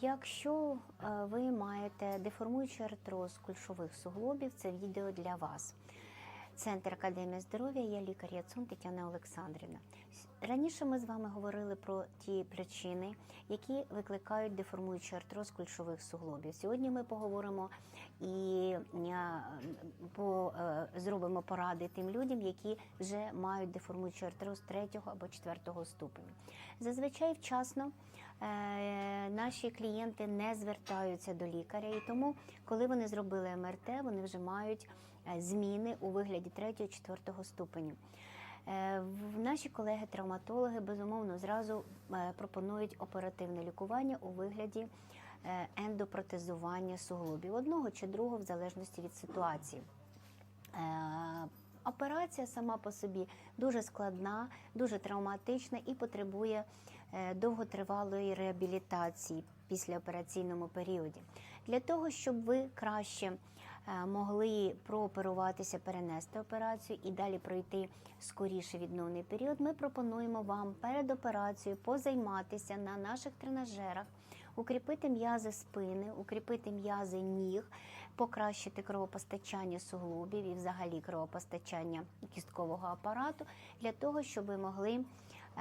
Якщо е, ви маєте деформуючий артроз кульшових суглобів, це відео для вас. Центр Академії здоров'я, я лікар Яцун Тетяна Олександрівна. Раніше ми з вами говорили про ті причини, які викликають деформуючий артроз кульшових суглобів. Сьогодні ми поговоримо і е, по, е, зробимо поради тим людям, які вже мають деформуючий артроз третього або четвертого ступеню. Зазвичай вчасно е, наші клієнти не звертаються до лікаря, і тому, коли вони зробили МРТ, вони вже мають зміни у вигляді третього, четвертого ступеню. Е, Наші колеги-травматологи безумовно зразу е, пропонують оперативне лікування у вигляді е, ендопротезування суглобів одного чи другого, в залежності від ситуації. Е, Операція сама по собі дуже складна, дуже травматична і потребує е, довготривалої реабілітації післяопераційному періоді. Для того, щоб ви краще е, могли прооперуватися, перенести операцію і далі пройти скоріше відновний період, ми пропонуємо вам перед операцією позайматися на наших тренажерах, укріпити м'язи спини, укріпити м'язи ніг, покращити кровопостачання суглобів і взагалі кровопостачання кісткового апарату для того, щоб ви могли е,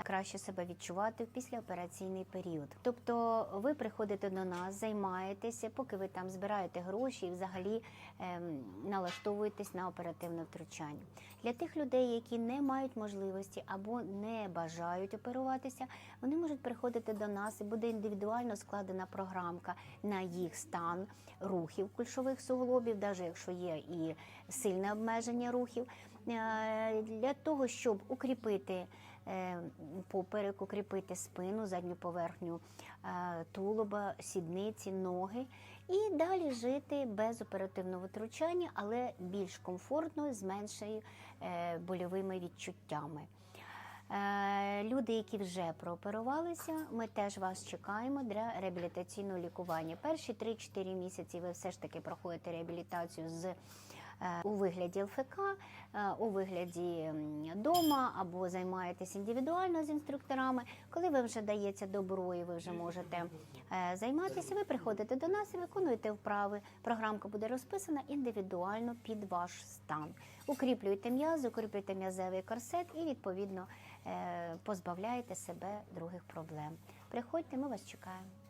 краще себе відчувати в післяопераційний період. Тобто ви приходите до нас, займаєтеся, поки ви там збираєте гроші і взагалі ем, налаштовуєтесь на оперативне втручання. Для тих людей, які не мають можливості або не бажають оперуватися, вони можуть приходити до нас і буде індивідуально складена програмка на їх стан рухів кульшових суглобів, навіть якщо є і сильне обмеження рухів, е, для того, щоб укріпити е, поперек, укріпити спину, задню поверхню е, тулуба, сідниці, ноги і далі жити без оперативного втручання, але більш комфортно, з меншою больовими відчуттями. Е, Люди, які вже прооперувалися, ми теж вас чекаємо для реабілітаційного лікування. Перші 3-4 місяці ви все ж таки проходите реабілітацію з у вигляді ЛФК, е, у вигляді дома або займаєтесь індивідуально з інструкторами. Коли ви вже дається добро і ви вже можете е, займатися, ви приходите до нас і виконуєте вправи. Програмка буде розписана індивідуально під ваш стан. Укріплюєте м'язи, укріплюєте м'язевий корсет і відповідно е, позбавляєте себе других проблем. Приходьте, ми вас чекаємо.